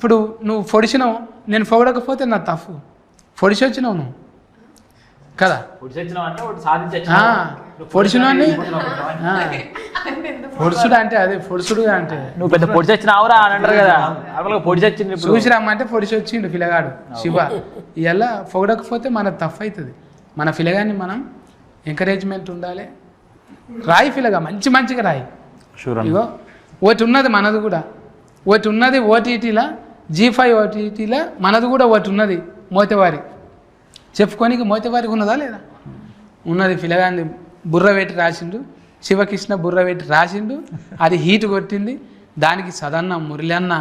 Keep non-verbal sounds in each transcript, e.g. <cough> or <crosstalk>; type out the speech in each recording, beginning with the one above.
ఇప్పుడు నువ్వు పొడిచినావు నేను పొగడకపోతే నా తప్పు. పొడిచి వచ్చినావు నువ్వు. కదా? పొడి చచ్చినావు అంటే పొడుచుడు అదే పొడుచుడు అంటే. నువ్వు పెద్ద పొడి చచ్చినావురా అని అంటారు కదా. నార్మల్గా పొడి చచ్చింది ఇప్పుడు. చూసి రమ్మంటే పొడిచి వచ్చిండు పిల్లగాడు శివ. ఇలా పొగడకపోతే మన తప్పు అవుతుంది. మన పిల్లగాన్ని మనం ఎంకరేజ్మెంట్ ఉండాలి. రాయి పిల్లగా మంచి మంచిగా రాయి. ఇగో ఒకటి ఉన్నది మనది కూడా. ఒకటి ఉన్నది ఓటీటీలా జీ ఫైవ్ ఓటీటీలో మనది కూడా ఒకటి ఉన్నది మోతివారి. చెప్పుకోనికి మోతివారికి ఉన్నదా లేదా? ఉన్నది. పిల్లగాన్ని బుర్ర పెట్టి రాసిండు శివకృష్ణ బుర్ర పెట్టి రాసిండు అది హీట్ కొట్టింది దానికి సదన్న మురళన్న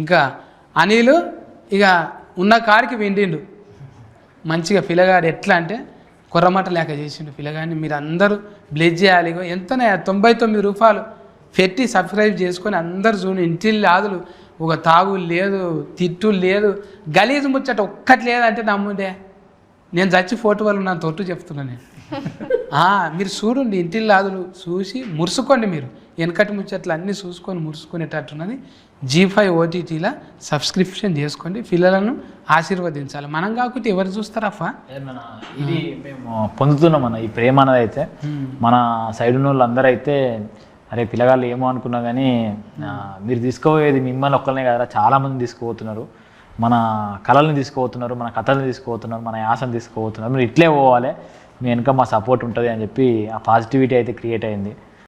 ఇంకా అనిలు ఇక ఉన్న కాడికి వెండిండు మంచిగా పిల్లగాడు ఎట్లా అంటే కొర్రమట లేక చేసిండు పిల్లగాడిని మీరు అందరూ బ్లెజ్ చేయాలి. ఎంతనే తొంభై తొమ్మిది రూపాయలు పెట్టి సబ్స్క్రైబ్ చేసుకొని అందరు చూడండి. ఇంటిల్లి ఆదులు ఒక తాగు లేదు తిట్టు లేదు గలీజు ముచ్చట ఒక్కటి లేదంటే నమ్ముండే. నేను చచ్చి ఫోటో వాళ్ళు నా తొట్టు చెప్తున్నా నేను. <laughs> మీరు చూడండి ఇంటిల్లి ఆదులు చూసి మురుసుకోండి మీరు. వెనకటి ముచ్చట్లు అన్నీ చూసుకొని మురుసుకునేటట్టున్నది. జీ ఫైవ్ ఓటీటీలా సబ్స్క్రిప్షన్ చేసుకోండి. పిల్లలను ఆశీర్వదించాలి. మనం కాకపోతే ఎవరు చూస్తారఫా? మన ఇది మేము పొందుతున్నాం అన్న ఈ ప్రేమ అనేది అయితే మన సైడ్ ఉన్న వాళ్ళందరూ అయితే అరే పిల్లగాళ్ళు ఏమో అనుకున్నా కానీ మీరు తీసుకోబోయేది మిమ్మల్ని ఒక్కరినే కదా చాలామంది తీసుకుపోతున్నారు. మన కళల్ని తీసుకుపోతున్నారు మన కథల్ని తీసుకుపోతున్నారు మన యాసను తీసుకుపోతున్నారు. మీరు ఇట్లే పోవాలి మీ వెనుక మా సపోర్ట్ ఉంటుంది అని చెప్పి ఆ పాజిటివిటీ అయితే క్రియేట్ అయింది.